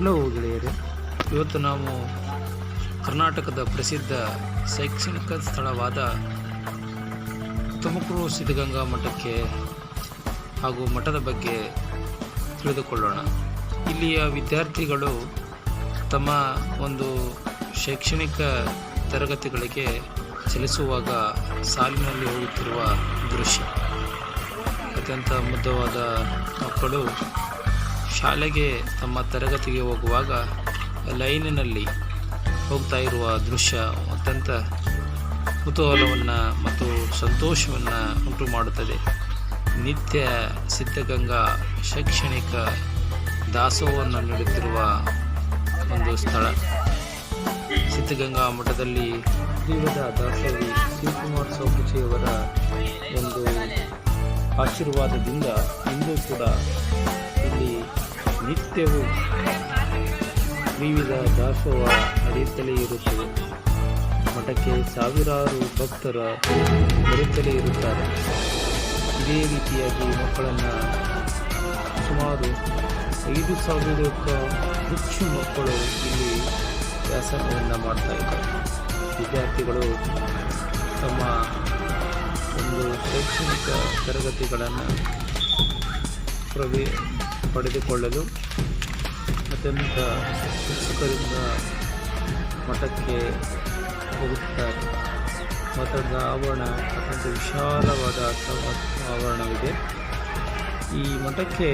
Hello ಗೆಳೆಯರೇ. ಇವತ್ತು ನಾವು ಕರ್ನಾಟಕದ ಪ್ರಸಿದ್ಧ ಶೈಕ್ಷಣಿಕ ಸ್ಥಳವಾದ ತುಮಕೂರು ಸಿದ್ಧಗಂಗಾ ಮಠಕ್ಕೆ ಹಾಗೂ ಮಠದ ಬಗ್ಗೆ ತಿಳಿದುಕೊಳ್ಳೋಣ. ಇಲ್ಲಿಯ ವಿದ್ಯಾರ್ಥಿಗಳು ತಮ್ಮ ಒಂದು ಶೈಕ್ಷಣಿಕ ತರಗತಿಗಳಿಗೆ ಚಲಿಸುವಾಗ ಸಾಲಿನಲ್ಲಿ ಹೋಗುತ್ತಿರುವ ದೃಶ್ಯ. ಅತ್ಯಂತ ಮುದ್ದವಾದ ಮಕ್ಕಳು ಶಾಲೆಗೆ ತಮ್ಮ ತರಗತಿಗೆ ಹೋಗುವಾಗ ಲೈನಿನಲ್ಲಿ ಹೋಗ್ತಾ ಇರುವ ದೃಶ್ಯ ಅತ್ಯಂತ ಕುತೂಹಲವನ್ನು ಮತ್ತು ಸಂತೋಷವನ್ನು ಉಂಟು ಮಾಡುತ್ತದೆ. ನಿತ್ಯ ಸಿದ್ಧಗಂಗಾ ಶೈಕ್ಷಣಿಕ ದಾಸೋಹವನ್ನು ನೀಡುತ್ತಿರುವ ಒಂದು ಸ್ಥಳ. ಸಿದ್ಧಗಂಗಾ ಮಠದಲ್ಲಿ ಶ್ರೀವದ ದಾಸೋಹಿ ಶಿವಕುಮಾರ್ ಸ್ವಾಮೀಜಿಯವರ ಒಂದು ಆಶೀರ್ವಾದದಿಂದ ಇಂದು ಕೂಡ ನಿತ್ಯವೂ ವಿವಿಧ ದಾಸೋಹ ನಡೆಯುತ್ತಲೇ ಇರುತ್ತದೆ ಮಠಕ್ಕೆ ಸಾವಿರಾರು ಭಕ್ತರ ಬರುತ್ತಲೇ ಇರುತ್ತಾರೆ. ಇದೇ ರೀತಿಯಾಗಿ ಮಕ್ಕಳನ್ನು ಸುಮಾರು ಐದು ಸಾವಿರಕ್ಕೂ ಹೆಚ್ಚು ಮಕ್ಕಳು ಇಲ್ಲಿ ವ್ಯಾಸಂಗವನ್ನು ಮಾಡ್ತಾ ಇದ್ದಾರೆ. ವಿದ್ಯಾರ್ಥಿಗಳು ತಮ್ಮ ಒಂದು ಶೈಕ್ಷಣಿಕ ತರಗತಿಗಳನ್ನು ಪ್ರವೇ ಪಡೆದುಕೊಳ್ಳಲು ಅತ್ಯಂತ ಉತ್ಸುಕರಿಂದ ಮಠಕ್ಕೆ ಹೋಗುತ್ತಾರೆ. ಮಠದ ಆವರಣ ಅತ್ಯಂತ ವಿಶಾಲವಾದ ಆವರಣವಿದೆ. ಈ ಮಠಕ್ಕೆ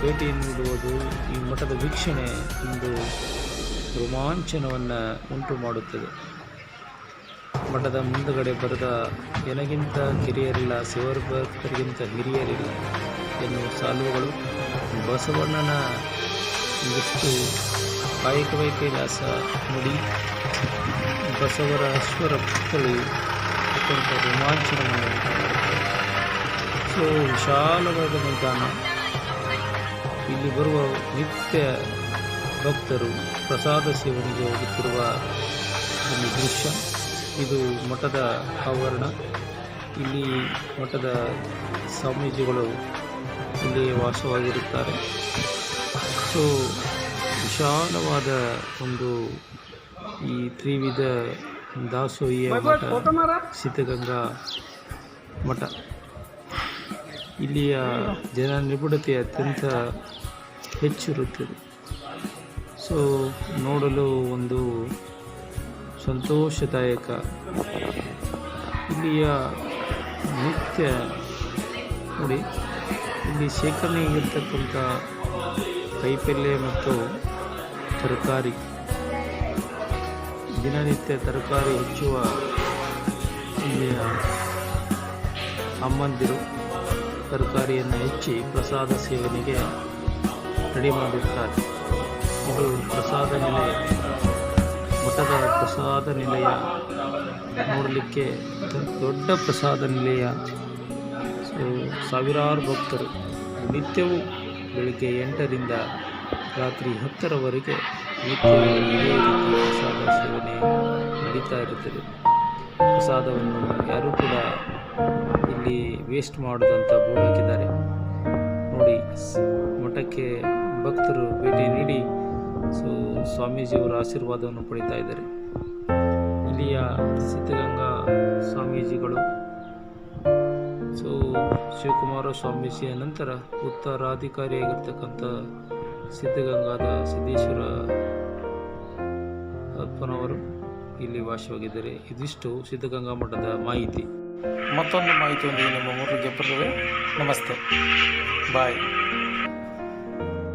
ಭೇಟಿ ನೀಡುವುದು, ಈ ಮಠದ ವೀಕ್ಷಣೆ ಒಂದು ರೋಮಾಂಚನವನ್ನು ಉಂಟು ಮಾಡುತ್ತದೆ. ಮಠದ ಮುಂದುಗಡೆ ಬರೆದ, ಎನಗಿಂತ ಕಿರಿಯರಿಲ್ಲ ಶಿವರ ಭಕ್ತರಿಗಿಂತ ಹಿರಿಯರಿಲ್ಲ ಎನ್ನುವ ಸಾಲುಗಳು ಬಸವಣ್ಣನ ಒಂದಿಷ್ಟು ಕಾಯಕ ವೈಕೈಲಾಸ ನುಡಿ ಬಸವರ ಅಶ್ವರ ಪುತ್ಥಳಿ ಅತ್ಯಂತ ರೋಮಾಂಚನವನ್ನು ಸೊ, ವಿಶಾಲವಾದ ಮೈದಾನ. ಇಲ್ಲಿ ಬರುವ ನಿತ್ಯ ಭಕ್ತರು ಪ್ರಸಾದ ಸೇವನೆಗೆ ಹೋಗುತ್ತಿರುವ ಒಂದು ದೃಶ್ಯ. ಇದು ಮಠದ ಆವರಣ. ಇಲ್ಲಿ ಮಠದ ಸ್ವಾಮೀಜಿಗಳು ಇಲ್ಲಿ ವಾಸವಾಗಿರುತ್ತಾರೆ. ಸೊ, ವಿಶಾಲವಾದ ಒಂದು ಈ ತ್ರಿವಿಧ ದಾಸೋಹಿಯ ಮಠ ಸಿದ್ಧಗಂಗಾ ಮಠ. ಇಲ್ಲಿಯ ಜನ ನಿಪುಣತೆ ಅತ್ಯಂತ ಹೆಚ್ಚಿರುತ್ತದೆ ಸೊ, ನೋಡಲು ಒಂದು ಸಂತೋಷದಾಯಕ ಇಲ್ಲಿಯ ನಿತ್ಯ ನೋಡಿ. ಇಲ್ಲಿ ಶೇಖರಣೆಗಿರ್ತಕ್ಕಂಥ ಕೈಪಲ್ಯ ಮತ್ತು ತರಕಾರಿ. ದಿನನಿತ್ಯ ತರಕಾರಿ ಹೆಚ್ಚುವ ಇಲ್ಲಿಯ ಅಮ್ಮಂದಿರು ತರಕಾರಿಯನ್ನು ಹೆಚ್ಚಿ ಪ್ರಸಾದ ಸೇವನೆಗೆ ರೆಡಿ ಮಾಡಿರ್ತಾರೆ. ಇದು ಪ್ರಸಾದ ನಿಲಯ ಮಠದ ಪ್ರಸಾದ ನಿಲಯ ನೋಡಲಿಕ್ಕೆ ದೊಡ್ಡ ಪ್ರಸಾದ ನಿಲಯ ಸಾವಿರಾರು ಭಕ್ತರು. ನಿತ್ಯವೂ ಬೆಳಿಗ್ಗೆ ಎಂಟರಿಂದ ರಾತ್ರಿ ಹತ್ತರವರೆಗೆ ಪ್ರಸಾದ ಸೇವನೆ ನಡೀತಾ ಇರುತ್ತದೆ. ಪ್ರಸಾದವನ್ನು ಯಾರೂ ಕೂಡ ಇಲ್ಲಿ ವೇಸ್ಟ್ ಮಾಡದಂತ ಬೋರ್ಡ್ ಹಾಕಿದ್ದಾರೆ ನೋಡಿ ಮಠಕ್ಕೆ ಭಕ್ತರು ಭೇಟಿ ನೀಡಿ, ಸೊ ಸ್ವಾಮೀಜಿಯವರ ಆಶೀರ್ವಾದವನ್ನು ಪಡಿತಾ ಇದ್ದಾರೆ. ಇಲ್ಲಿಯ ಸಿದ್ಧಗಂಗಾ ಸ್ವಾಮೀಜಿಗಳು ಸೊ ಶಿವಕುಮಾರ ಸ್ವಾಮೀಜಿಯ ನಂತರ ಉತ್ತರಾಧಿಕಾರಿಯಾಗಿರ್ತಕ್ಕಂಥ ಸಿದ್ಧಗಂಗಾದ ಸಿದ್ದೇಶ್ವರ ಅಪ್ಪನವರು ಇಲ್ಲಿ ವಾಸವಾಗಿದ್ದಾರೆ. ಇದಿಷ್ಟು ಸಿದ್ಧಗಂಗಾ ಮಠದ ಮಾಹಿತಿ. ಮತ್ತೊಂದು ಮಾಹಿತಿಯೊಂದಿಗೆ ನಮ್ಮ ಮೂರು ಬರುತ್ತವೆ ನಮಸ್ತೆ. ಬಾಯ್.